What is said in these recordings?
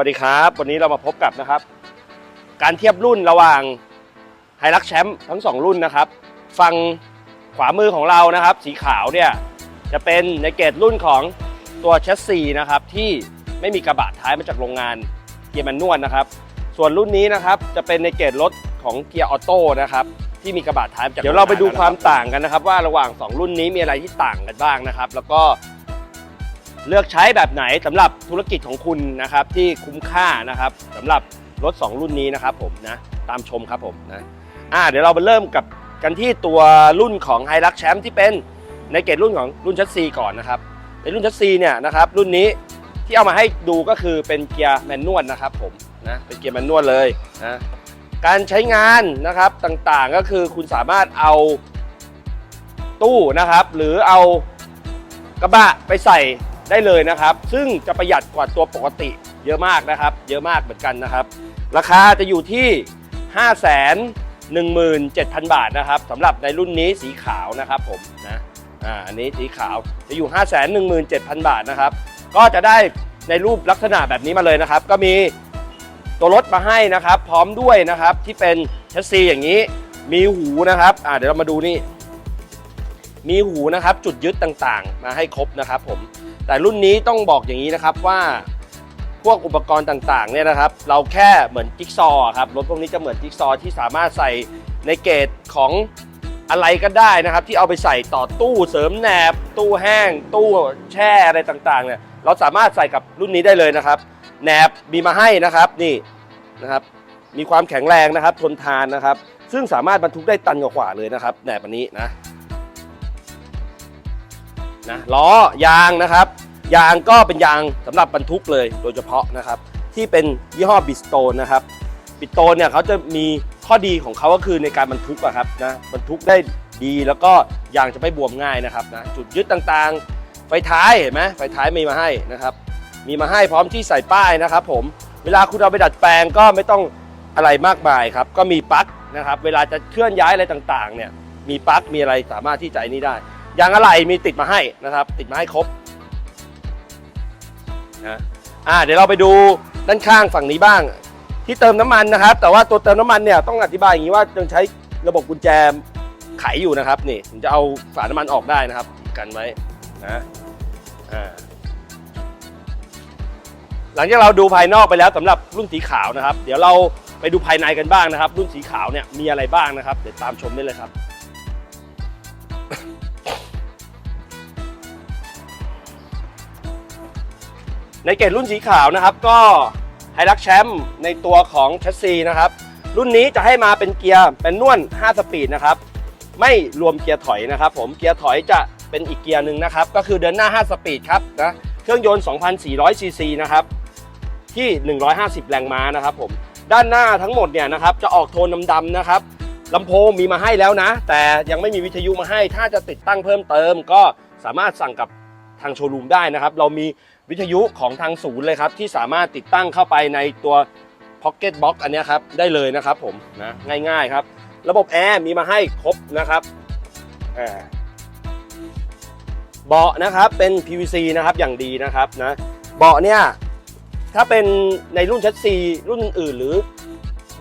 สวัสดีครับ วันนี้เรามาพบกับนะครับ การเทียบรุ่นระหว่างไฮรักแชมป์ทั้ง 2 รุ่นนะครับ ฝั่งขวามือของเรานะครับ สีขาวเนี่ยจะเป็นในเกรดรุ่นของตัวแชสซีนะครับที่ไม่มีกระบะท้ายมาจากโรงงานเกียร์แมนนวลนะครับ ส่วนรุ่นนี้นะครับจะเป็นในเกรดรถของเกียร์ออโต้นะครับที่มีกระบะท้ายจากเดี๋ยวเราไปดูความต่างกันนะครับ ว่าระหว่าง 2 รุ่นนี้มีอะไรที่ต่างกันบ้างนะครับ แล้วก็ เลือกใช้แบบไหนสำหรับธุรกิจของคุณนะครับ ที่คุ้มค่านะครับสำหรับรถ 2 รุ่นนี้นะครับผมนะตามชมครับผมนะอ่าเดี๋ยวเราไปเริ่มกับกันที่ตัวรุ่นของไฮรักแชมป์ที่เป็นในเกรดรุ่นของรุ่นชัสซีก่อนนะครับในรุ่นชัสซีเนี่ยนะครับรุ่นนี้ที่เอามาให้ดูก็คือเป็นเกียร์แมนนวลนะครับผมนะเป็นเกียร์แมนนวลเลยนะการใช้งานนะครับต่างๆก็คือคุณสามารถเอาตู้นะครับ หรือเอากระบะไปใส่ ได้เลยนะครับ ซึ่งจะประหยัดกว่าตัวปกติ เยอะมากนะครับ เยอะมากเหมือนกันนะครับ ราคาจะอยู่ที่ 5 1 7 0 0 0 บาทนะครับสำหรับในรุ่นนี้สีขาวนะครับผมนะอ่าอันนี้สีขาวจะอยู่ 5 1 7 0 0 0 บาทนะครับ ก็จะได้ในรูปลักษณะแบบนี้มาเลยนะครับ ก็มีตัวรถมาให้นะครับ พร้อมด้วยนะครับที่เป็นแชสซีอย่างนี้มีหูนะครับอ่าเดี๋ยวเรามาดูนี่ มีหูนะครับจุดยึดต่างๆ มาให้ครบนะครับผมแต่รุ่นนี้ต้องบอกอย่างนี้นะครับว่าพวกอุปกรณ์ต่างๆเนี่ยนะครับ เราแค่เหมือนจิ๊กซอครับรถพวกนี้จะเหมือนจิ๊กซอที่สามารถใส่ในเกตของอะไรก็ได้นะครับ ที่เอาไปใส่ต่อตู้เสริมแหนบ ตู้แห้ง ตู้แช่อะไรต่างๆเนี่ยเราสามารถใส่กับรุ่นนี้ได้เลยนะครับแหนบมีมาให้นะครับนี่นะครับ มีความแข็งแรงนะครับทนทานนะครับ ซึ่งสามารถบรรทุกได้ตันกว่าเลยนะครับแหนบอันนี้นะ นะล้อยางนะครับ ยางก็เป็นยางสำหรับบรรทุกเลยโดยเฉพาะนะครับ ที่เป็นยี่ห้อบิสโตนนะครับบิสโตนเนี่ยเขาจะมีข้อดีของเขาก็คือในการบรรทุกอะครับนะบรรทุกได้ดีแล้วก็ยางจะไม่บวมง่ายนะครับนะจุดยึดต่างๆ ไฟท้ายเห็นไหมไฟท้ายมีมาให้นะครับ มีมาให้พร้อมที่ใส่ป้ายนะครับ ผมเวลาคุณเอาไปดัดแปลงก็ไม่ต้องอะไรมากมายครับ ก็มีปลั๊กนะครับ เวลาจะเคลื่อนย้ายอะไรต่างๆ เนี่ย มีปลั๊กมีอะไรสามารถที่จะนี่ได้ ยางอะไหล่มีติดมาให้นะครับ ติดมาให้ครบนะอ่าเดี๋ยวเราไปดูด้านข้างฝั่งนี้บ้าง ที่เติมน้ำมันนะครับ แต่ว่าตัวเติมน้ำมันเนี่ยต้องอธิบายอย่างนี้ว่ายังใช้ระบบกุญแจไขอยู่นะครับนี่ถึงจะเอาฝาน้ำมันออกได้นะครับ กันไว้นะอ่าหลังจากเราดูภายนอกไปแล้วสำหรับรุ่นสีขาวนะครับ เดี๋ยวเราไปดูภายในกันบ้างนะครับ รุ่นสีขาวเนี่ยมีอะไรบ้างนะครับ เดี๋ยวตามชมได้เลยครับ ในเกรดรุ่นสีขาวนะครับ ก็ไฮรักแชมป์ในตัวของแชสซีนะครับ รุ่นนี้จะให้มาเป็นเกียร์เป็นนวล5สปีดนะครับ ไม่รวมเกียร์ถอยนะครับ ผมเกียร์ถอยจะเป็นอีกเกียร์หนึ่งนะครับ ก็คือเดินหน้า 5 สปีดครับนะเครื่องยนต์ 2,400ซีซีนะครับที่ 150 แรงม้านะครับผมด้านหน้าทั้งหมดเนี่ยนะครับจะออกโทนดำๆนะครับลำโพงมีมาให้แล้วนะ แต่ยังไม่มีวิทยุมาให้ ถ้าจะติดตั้งเพิ่มเติม ก็สามารถสั่งกับทางโชว์รูมได้นะครับ เรามี วิทยุของทางศูนย์เลยครับ ที่สามารถติดตั้งเข้าไปในตัว Pocket Box อันนี้ครับได้เลยนะครับผมนะง่ายๆครับ ระบบแอร์มีมาให้ครบนะครับเบาะนะครับเป็น PVC นะครับอย่างดีนะครับนะเบาะเนี่ยถ้าเป็นในรุ่นชัดซีรุ่นอื่นหรือ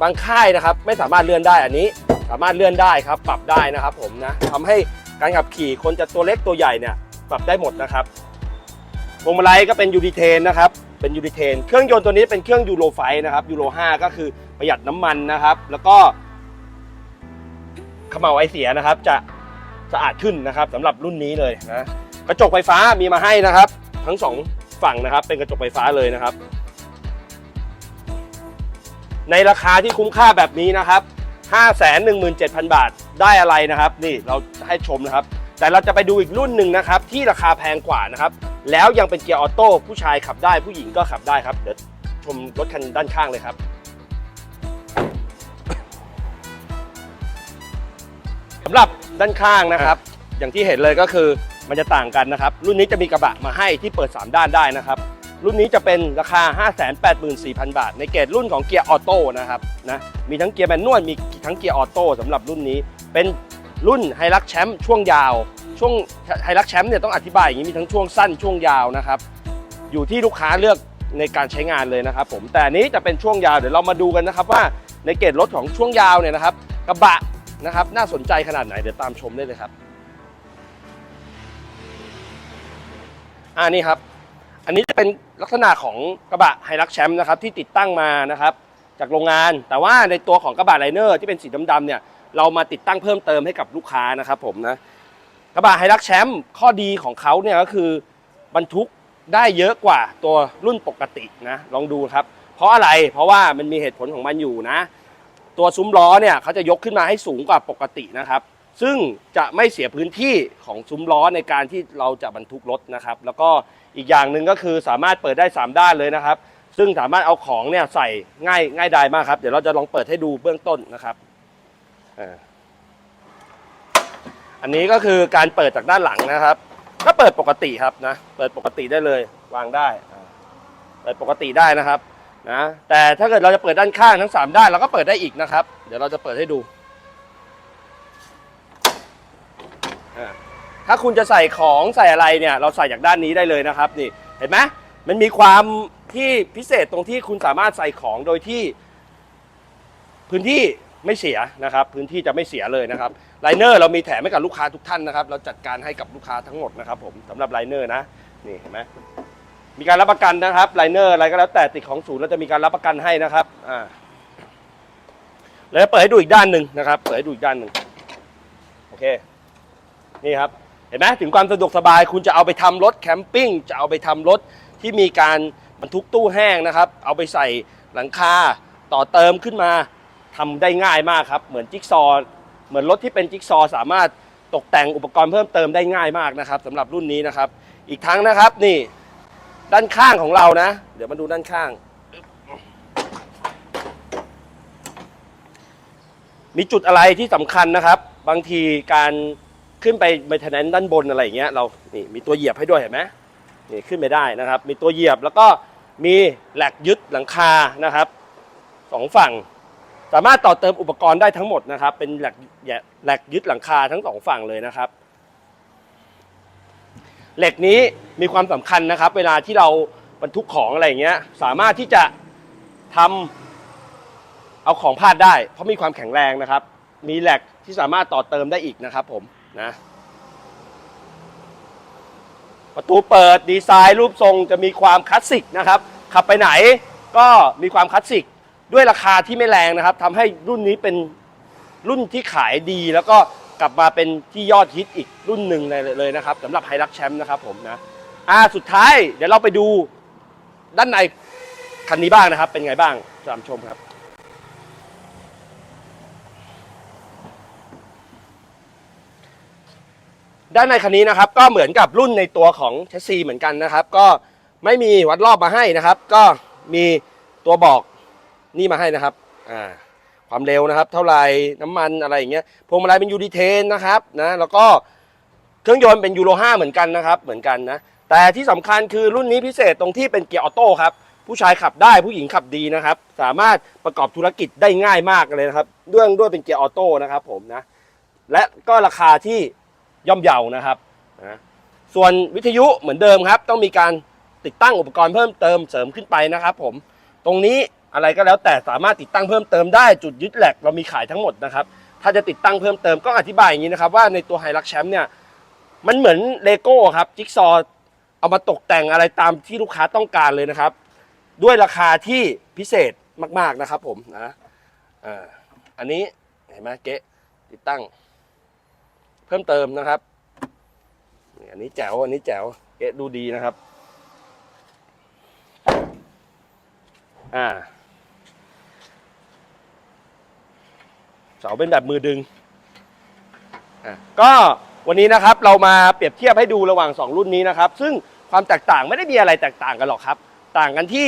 บางค่ายนะครับ ไม่สามารถเลื่อนได้อันนี้ สามารถเลื่อนได้ครับ ปรับได้นะครับผมนะทำให้การขับขี่คนจะตัวเล็กตัวใหญ่เนี่ยปรับได้หมดนะครับ พวงมาลัยก็เป็นยูดีเทนนะครับเป็นยูดีเทน เครื่องยนต์ตัวนี้เป็นเครื่องยูโรไฟนะครับยูโร5ก็คือประหยัดน้ำมันนะครับ แล้วก็เขม่าไอเสียนะครับ จะสะอาดขึ้นนะครับสำหรับรุ่นนี้เลยนะกระจกไฟฟ้ามีมาให้นะครับ ทั้งสองฝั่งนะครับ เป็นกระจกไฟฟ้าเลยนะครับ ในราคาที่คุ้มค่าแบบนี้นะครับ517,000 บาทได้อะไรนะครับ นี่เราให้ชมนะครับ แต่เราจะไปดูอีกรุ่นหนึ่งนะครับ ที่ราคาแพงกว่านะครับ แล้วยังเป็นเกียร์ออโต้ผู้ชายขับได้ผู้หญิงก็ขับได้ครับ เดี๋ยวชมรถคันด้านข้างเลยครับ สำหรับด้านข้างนะครับ อย่างที่เห็นเลยก็คือมันจะต่างกันนะครับ รุ่นนี้จะมีกระบะมาให้ที่เปิด 3 ด้านได้นะครับ รุ่นนี้จะเป็นราคา 584,000 บาท ในเกรดรุ่นของเกียร์ออโต้นะครับนะมีทั้งเกียร์แมนนวลมีทั้งเกียร์ออโต้สำหรับรุ่นนี้เป็นรุ่นไฮรักแชมป์ช่วงยาว ช่วงไฮรักแชมป์เนี่ยต้องอธิบายอย่างนี้มีทั้งช่วงสั้นช่วงยาวนะครับ อยู่ที่ลูกค้าเลือกในการใช้งานเลยนะครับผมแต่นี้จะเป็นช่วงยาวเดี๋ยวเรามาดูกันนะครับว่าในเกรดรถของช่วงยาวเนี่ยนะครับ กระบะนะครับน่าสนใจขนาดไหนเดี๋ยวตามชมได้เลยครับอ่านี่ครับ อันนี้จะเป็นลักษณะของกระบะไฮรักแชมป์นะครับที่ติดตั้งมานะครับ จากโรงงาน แต่ว่าในตัวของกระบะไลเนอร์ที่เป็นสีดำๆเนี่ยเรามาติดตั้งเพิ่มเติมให้กับลูกค้านะครับผมนะ ระบะไฮรักแชมป์ข้อดีของเขาเนี่ยก็คือบรรทุกได้เยอะกว่าตัวรุ่นปกตินะลองดูครับ เพราะอะไรเพราะว่ามันมีเหตุผลของมันอยู่นะ ตัวซุ้มล้อเนี่ยเขาจะยกขึ้นมาให้สูงกว่าปกตินะครับ ซึ่งจะไม่เสียพื้นที่ของซุ้มล้อในการที่เราจะบรรทุกรถนะครับ แล้วก็อีกอย่างหนึ่งก็คือสามารถเปิดได้ 3 ด้านเลยนะครับ ซึ่งสามารถเอาของเนี่ยใส่ง่ายง่ายดายมากครับ เดี๋ยวเราจะลองเปิดให้ดูเบื้องต้นนะครับอ่า อันนี้ก็คือการเปิดจากด้านหลังนะครับ ก็เปิดปกติครับนะ เปิดปกติได้เลยวางได้ เปิดปกติได้นะครับนะแต่ถ้าเกิดเราจะเปิดด้านข้างทั้ง 3 ด้านเราก็เปิดได้อีกนะครับ เดี๋ยวเราจะเปิดให้ดู ถ้าคุณจะใส่ของใส่อะไรเนี่ย เราใส่จากด้านนี้ได้เลยนะครับนี่เห็นไหมมันมีความที่พิเศษตรงที่คุณสามารถใส่ของโดยที่พื้นที่ ไม่เสียนะครับ พื้นที่จะไม่เสียเลยนะครับไลเนอร์เรามีแถมให้กับลูกค้าทุกท่านนะครับ เราจัดการให้กับลูกค้าทั้งหมดนะครับผมสำหรับไลเนอร์นะนี่เห็นไหมมีการรับประกันนะครับไลเนอร์อะไรก็แล้วแต่ติดของศูนย์เราจะมีการรับประกันให้นะครับอ่าแล้วเปิดให้ดูอีกด้านหนึ่งนะครับ เปิดให้ดูอีกด้านหนึ่งโอเคนี่ครับเห็นไหมถึงความสะดวกสบายคุณจะเอาไปทำรถแคมปิ้งจะเอาไปทำรถที่มีการบรรทุกตู้แห้งนะครับ เอาไปใส่หลังคาต่อเติมขึ้นมา ทำได้ง่ายมากครับ เหมือนจิ๊กซอว์เหมือนรถที่เป็นจิ๊กซอว์สามารถตกแต่งอุปกรณ์เพิ่มเติมได้ง่ายมากนะครับสำหรับรุ่นนี้นะครับ อีกทั้งนะครับนี่ด้านข้างของเรานะ เดี๋ยวมาดูด้านข้าง มีจุดอะไรที่สำคัญนะครับ บางทีการขึ้นไปเมทแนนด้านบนอะไรอย่างเงี้ยเรานี่มีตัวเหยียบให้ด้วยเห็นไหมนี่ขึ้นไปได้นะครับ มีตัวเหยียบแล้วก็มีแหลกยึดหลังคานะครับสองฝั่ง สามารถต่อเติมอุปกรณ์ได้ทั้งหมดนะครับ เป็นแหลกแหลกยึดหลังคาทั้งสองฝั่งเลยนะครับ เหล็กนี้มีความสำคัญนะครับ เวลาที่เราบรรทุกของอะไรอย่างเงี้ย สามารถที่จะทำเอาของพาดได้ เพราะมีความแข็งแรงนะครับ มีแหลกที่สามารถต่อเติมได้อีกนะครับ ผมนะประตูเปิดดีไซน์รูปทรงจะมีความคลาสสิกนะครับ ขับไปไหนก็มีความคลาสสิก ด้วยราคาที่ไม่แรงนะครับทำให้รุ่นนี้เป็นรุ่นที่ขายดีแล้วก็กลับมาเป็นที่ยอดฮิตอีกรุ่นหนึ่งเลยนะครับสำหรับไฮรักแชมป์นะครับผมนะอ่าสุดท้ายเดี๋ยวเราไปดูด้านในคันนี้บ้างนะครับ เป็นไงบ้างตามชมครับ ด้านในคันนี้นะครับ ก็เหมือนกับรุ่นในตัวของแชสซีเหมือนกันนะครับ ก็ไม่มีวัดรอบมาให้นะครับ ก็มีตัวบอก นี่มาให้นะครับอ่าความเร็วนะครับ เท่าไหร่น้ำมันอะไรอย่างเงี้ยพวงมาลัยเป็นยูดีเทนนะครับนะแล้วก็เครื่องยนต์เป็นยูโร5เหมือนกันนะครับ เหมือนกันนะแต่ที่สำคัญคือรุ่นนี้พิเศษตรงที่เป็นเกียร์ออโต้ครับผู้ชายขับได้ผู้หญิงขับดีนะครับ สามารถประกอบธุรกิจได้ง่ายมากเลยนะครับด้วยด้วยเป็นเกียร์ออโต้นะครับผมนะและก็ราคาที่ย่อมเยานะครับนะส่วนวิทยุเหมือนเดิมครับ ต้องมีการติดตั้งอุปกรณ์เพิ่มเติมเสริมขึ้นไปนะครับ ผมตรงนี้ อะไรก็แล้วแต่สามารถติดตั้งเพิ่มเติมได้จุดยึดแหลกเรามีขายทั้งหมดนะครับ ถ้าจะติดตั้งเพิ่มเติมก็อธิบายอย่างนี้นะครับว่าในตัวไฮรักแชมป์เนี่ยมันเหมือนเลโก้ครับจิ๊กซอว์เอามาตกแต่งอะไรตามที่ลูกค้าต้องการเลยนะครับ ด้วยราคาที่พิเศษมากๆนะครับผมนะอ่าอันนี้เห็นไหมเก๊ะติดตั้ง เพิ่มเติมนะครับอันนี้แจ๋วอันนี้แจ๋วเอ๊ะดูดีนะครับ อ่า เสาเป็นแบบมือดึงอะก็วันนี้นะครับเรามาเปรียบเทียบให้ดูระหว่าง 2 รุ่นนี้นะครับ ซึ่งความแตกต่างไม่ได้มีอะไรแตกต่างกันหรอกครับ ต่างกันที่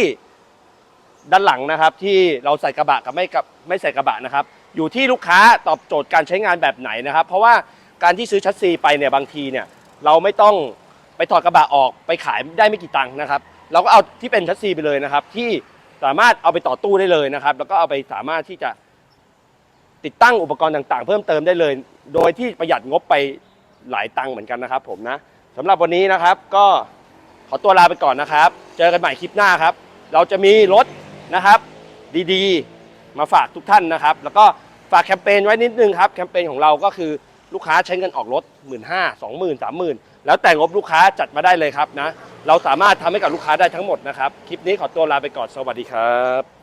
ด้านหลังนะครับ ที่เราใส่กระบะกับไม่กับไม่ใส่กระบะนะครับ อยู่ที่ลูกค้าตอบโจทย์การใช้งานแบบไหนนะครับ เพราะว่าการที่ซื้อชัสซีไปเนี่ยบางทีเนี่ยเราไม่ต้องไปถอดกระบะออกไปขายได้ไม่กี่ตังค์นะครับ เราก็เอาที่เป็นชัสซีไปเลยนะครับ ที่สามารถเอาไปต่อตู้ได้เลยนะครับ แล้วก็เอาไปสามารถที่จะ ติดตั้งอุปกรณ์ต่างๆ เพิ่มเติมได้เลย โดยที่ประหยัดงบไปหลายตังค์เหมือนกันนะครับผมนะสำหรับวันนี้นะครับก็ขอตัวลาไปก่อนนะครับ เจอกันใหม่คลิปหน้าครับ เราจะมีรถนะครับดีๆ มาฝากทุกท่านนะครับ แล้วก็ฝากแคมเปญไว้นิดนึงครับแคมเปญของเราก็คือลูกค้าใช้เงินออกรถ 1 5ื่นห้าสองหมื่นสามหมื่นแล้วแต่งบลูกค้าจัดมาได้เลยครับนะ เราสามารถทำให้กับลูกค้าได้ทั้งหมดนะครับ คลิปนี้ขอตัวลาไปก่อน สวัสดีครับ